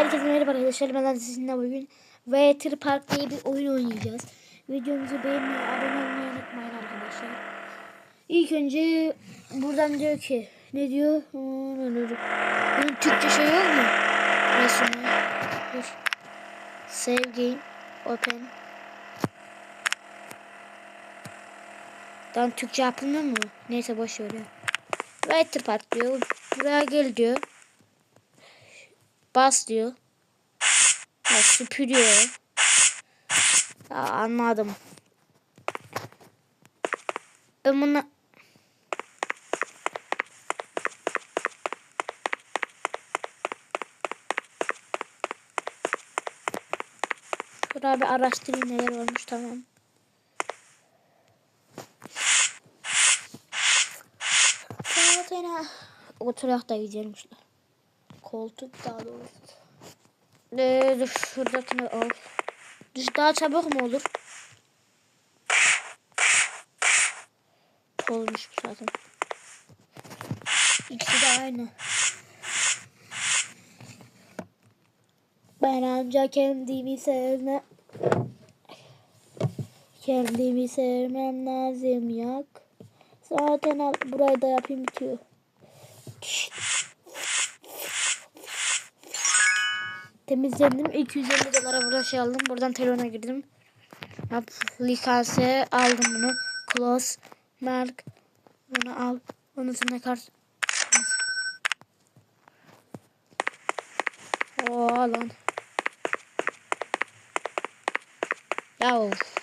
Herkese merhaba arkadaşlar. Ben sizinle bugün Water Park diye bir oyun oynayacağız. Videomuzu beğenmeyi, abone olmayı unutmayın arkadaşlar. İlk önce buradan diyor ki ne diyor? Bunun Türkçe şey yok mu? Dur. Save game. Open. Tam Türkçe yapılmıyor mu? Neyse boş ver. Water Park diyor. Buraya gel diyor. Bas diyor. Ya süpürüyor. Ya anladım. Ben bunu Şurada bir araştırayım neler olmuş tamam. Oturak da güzelmiş. Koltuk daha doğrusu. Ee, dur şuradakini al. Düş daha çabuk mu olur? Olmuş bu zaten. İkisi de aynı. Ben ancak kendimi sevme. Kendimi sevmem lazım yak. Zaten al, burayı da yapayım bitiyor. Temizlendim. 250 dolara burada şey aldım. Buradan telefona girdim. Lisansı aldım bunu. Close. Mark. Bunu al. Onun sonra kart. Oo lan. Ya of.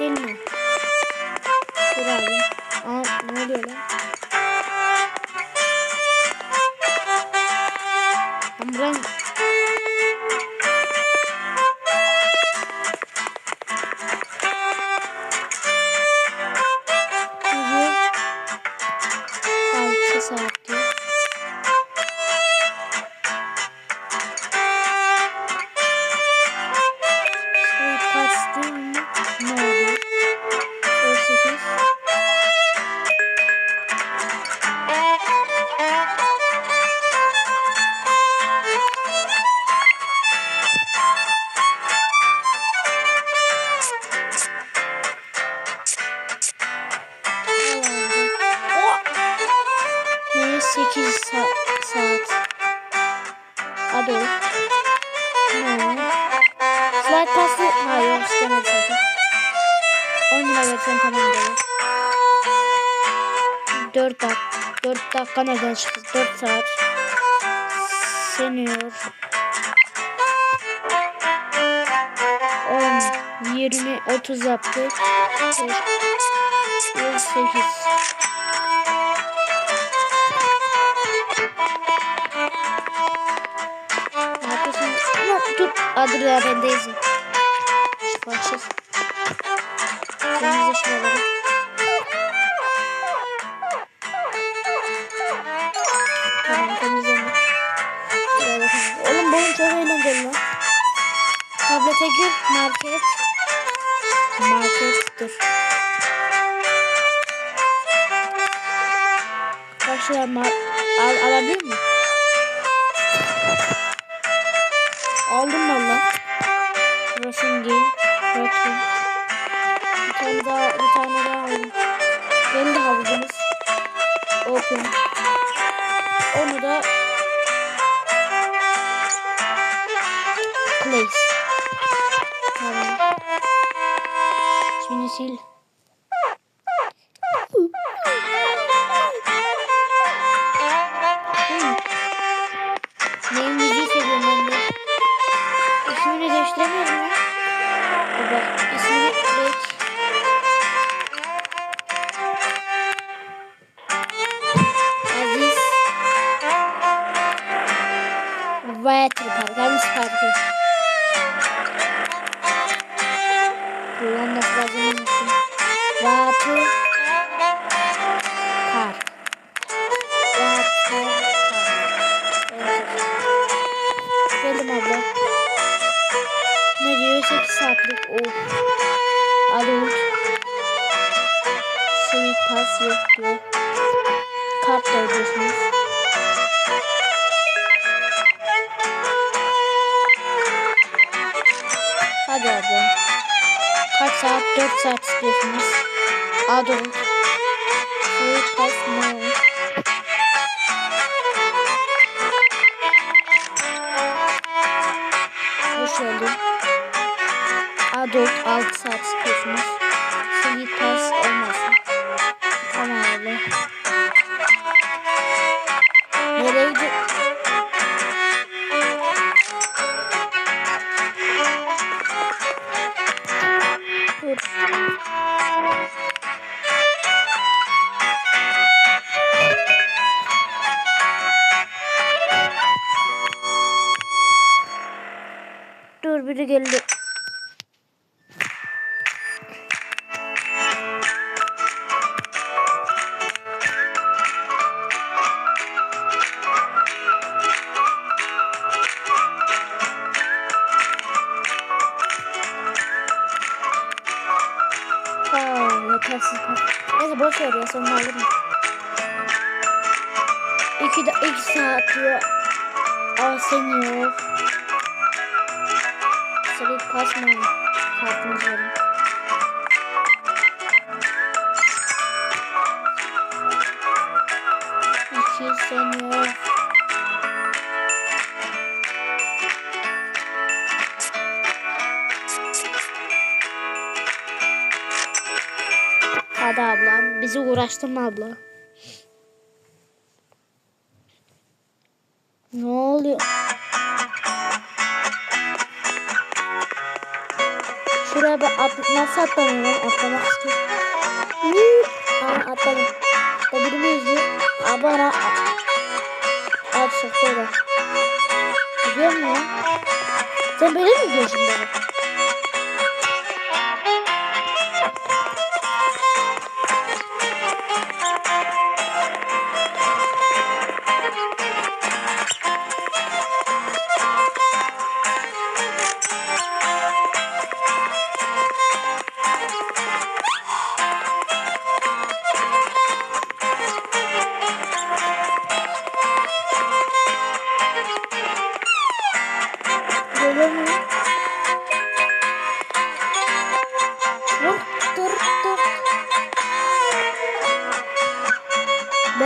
Değil mi? Dur abi. Aa ne oluyor lan? Ama ben... Ne dakika neden çıktı? 4 saat. Senior. 10, 20, 30 yaptı. 18. Ne yapıyorsun? Yok dur. Aa, dur ya ben değilim. Şu parçası. Temizle şuraları. Gir. Market. Market dur. Başla mar al alabilir miyim? Aldım valla. Russian game. Russian. Bir tane daha, bir tane daha aldım. Geldi havuzumuz. Open. Onu da place. Şimdi diyor. Kart da ödüyorsunuz. Hadi abi. Kaç saat? 4 saat istiyorsunuz. Adult. Sweet pass no. Hoş geldin. Adult 6 saat istiyorsunuz. Sweet pass olmasın. İki, de, iki saat diyor. Aa senior. Sırık kasmayın. Kartınızı verin. Hadi ablam. Bizi uğraştırma abla. Lan? Atlamak istiyorum. Aa atladım. Birimi izliyor. Aa bana At soktu öyle. Gidiyor mu lan? Sen böyle mi gidiyorsun bana?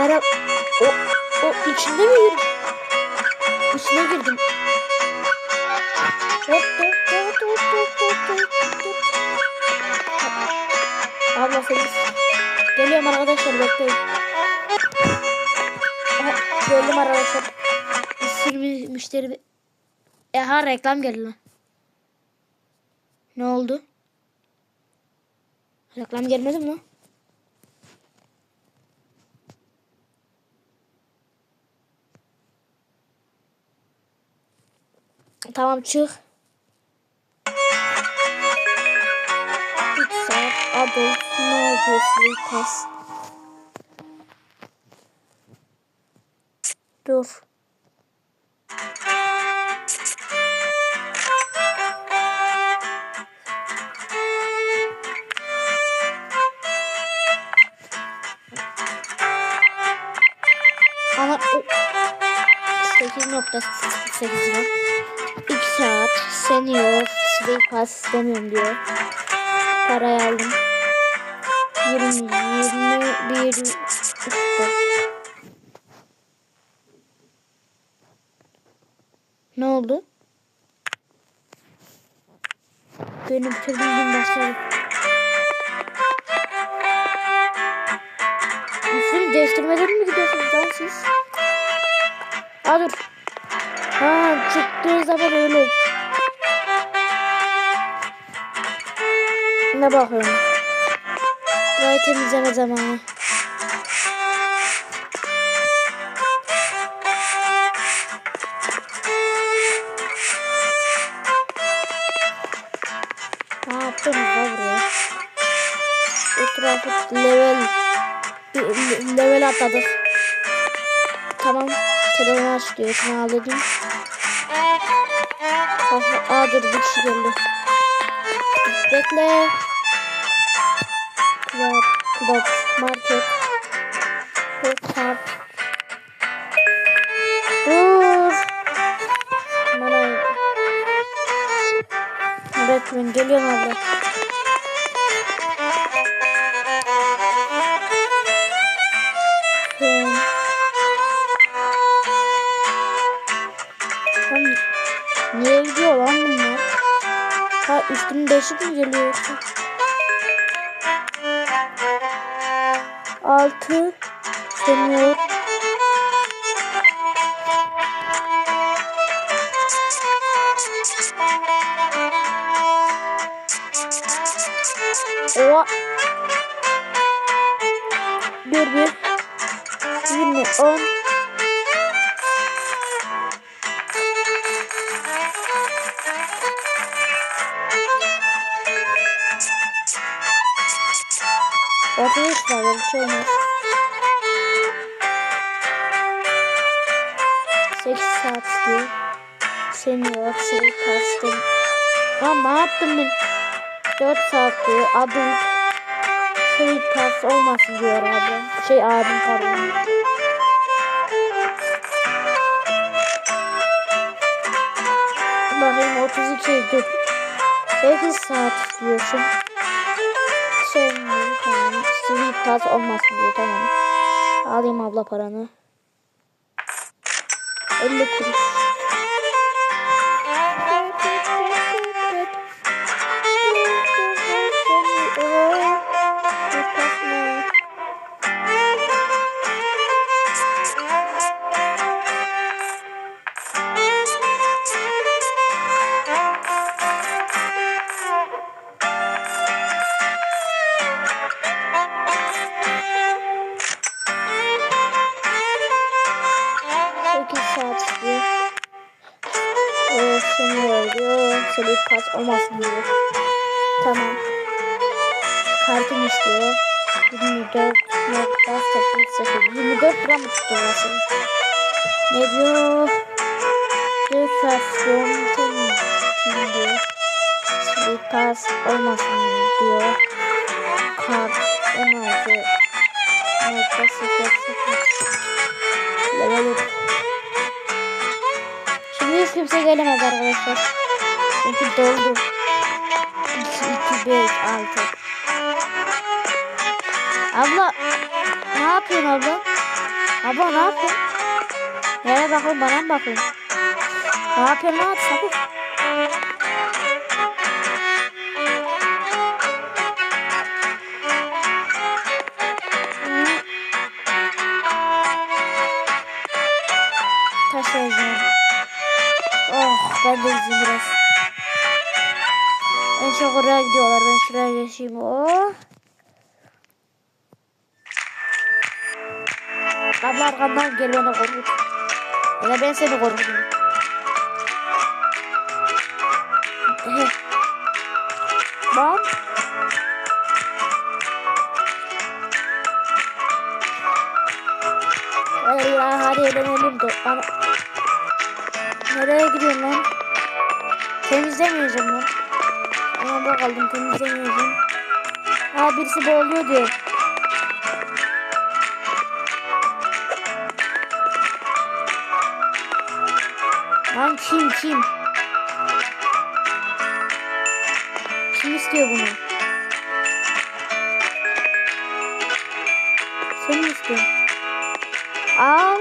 Merhaba. O, o içinde mi girdim? İçine girdim. Dur dur dur dur dur dur dur. Abla seni Geliyorum arkadaşlar bekleyin. Aha, arkadaşlar. Bir sürü müşteri Aha reklam geldi lan. Ne oldu? Reklam gelmedi mi lan? Tamam çık. 3 saat adult no sleep test. Dur. Ama o 8.8 lira. 2 saat senior sleep pass istemiyorum diyor. Parayı aldım. 20 21 işte. Ne oldu? Benim bitirdim gün başladı. Üstünü değiştirmeden mi gidiyorsunuz lan siz? Aa dur. Ha çıktığı zaman öyle. Ne bakıyorum? Burayı temizleme zamanı. Ne yaptınız lan buraya? Etrafı level level atladık. Şunu al dedim. Aa dur bir kişi geldi. Bekle. Club, club, market. Cart. Dur. Bana. Bekleyin geliyorum abla. Ha üstünün değişik mi geliyor? Altı sönüyor. Oha. Dur bir. Yirmi, on. Var böyle bir şey olmaz. Sekiz saat diyor. Senior, şey kastım. Lan ne yaptım ben? Dört saat diyor. Adult. Şey pas olmasın diyor abi. Şey abim pardon. Bakayım 32 dur. 8 saat diyorsun. Şey pass olmasın diyor tamam. Alayım abla paranı. 50 kuruş. 24 nokta 08 24 gram tuttu burası. Ne diyor? Temin diyor. Sweet pass olmasın diyor. Kart 16 nokta 08 Level. Şimdi hiç kimse gelemez arkadaşlar. Çünkü doldu. 2, 2, 5, 6. Abla. Ne yapıyorsun abla? Abla ne yapıyorsun? Nereye bakıyorsun? Bana mı bakıyorsun? Ne yapıyorsun lan? Sapık. Hı. Taşıyacağım. Oh ben de izleyeyim biraz. En çok oraya gidiyorlar. Ben şuraya geçeyim. Oh. Abla arkamdan gel beni korkut. Ya da ben seni korkutayım. Eh. Lan. Allah hadi eğlenelim de. Ana. Nereye gidiyorsun lan? Temizlemeyeceğim lan. Ama bakalım temizlemeyeceğim. Ha birisi boğuluyor diyor. Kim kim? Kim istiyor bunu? Sen mi? Al.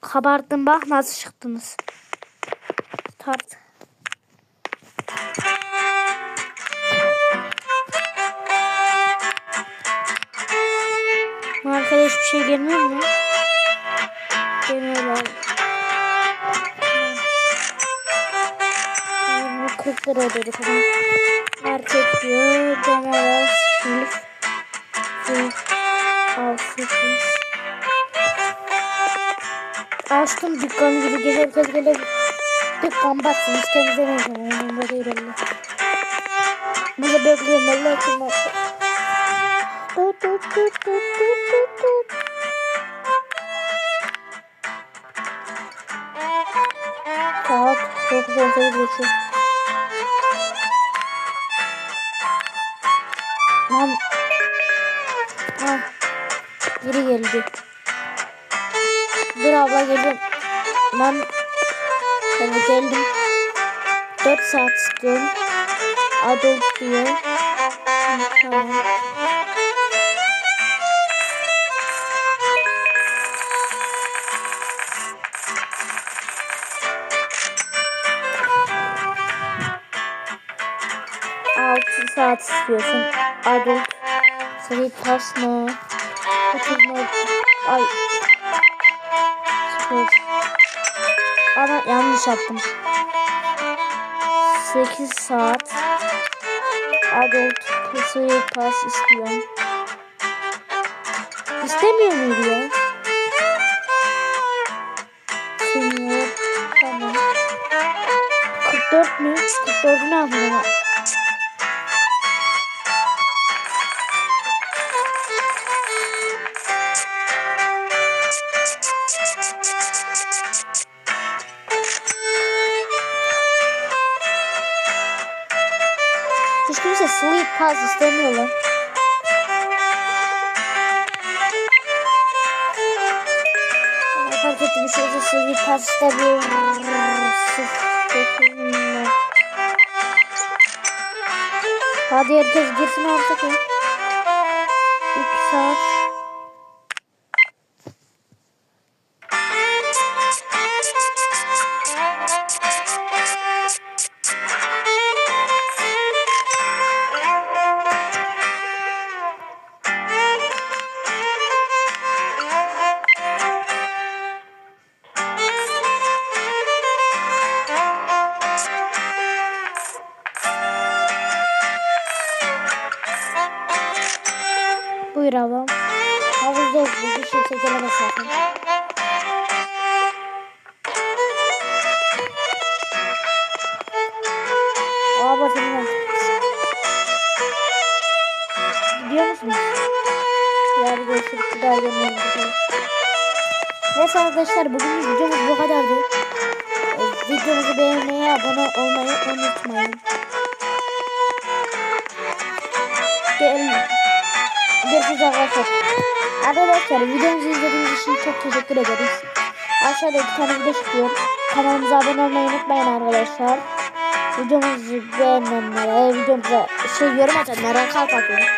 Kabarttım bak nasıl çıktınız. Tart. 40 lira ödedik o zaman. Erkek şey diyor. Demoraz. Şilf. Şilf. Alsıfız. Açtım dükkan gibi gece kez gele dükkan batsın hiç temizlemeyeceğim onun böyle ilerle. Bize bekliyorum Allah kim Saat 9.18 geçiyor. Lan. Ha. Biri geldi. Dur abla geliyorum. Ben evet geldim. 4 saat istiyorum. Adult diyor. Tamam. Saat istiyorsun. Adult. Seri pas mı? Oturma. Ay. Spor. Ama yanlış yaptım. 8 saat. Adult. Seri pas istiyorum. İstemiyor muydu ya? Senior. Tamam. 44 mü? 44'ü ne yapayım ama? Sleep pass istemiyor lan. Fark ettim bir şeyse sleep pass istemiyor. Hadi herkes girsin artık ya. 2 saat. Gidiyor musunuz? Yarın görüşürüz. Bir daha gelmeyin. Neyse arkadaşlar bugün videomuz bu kadardı. Ee, Videomuzu beğenmeyi, abone olmayı unutmayın. Gelin. Görüşürüz arkadaşlar. Arkadaşlar videomuzu izlediğiniz için çok teşekkür ederiz. Aşağıda iki tane video çıkıyor. Kanalımıza abone olmayı unutmayın arkadaşlar. Videomuzu beğenenlere, videomuza şey yorum atanlara kalp atıyorum.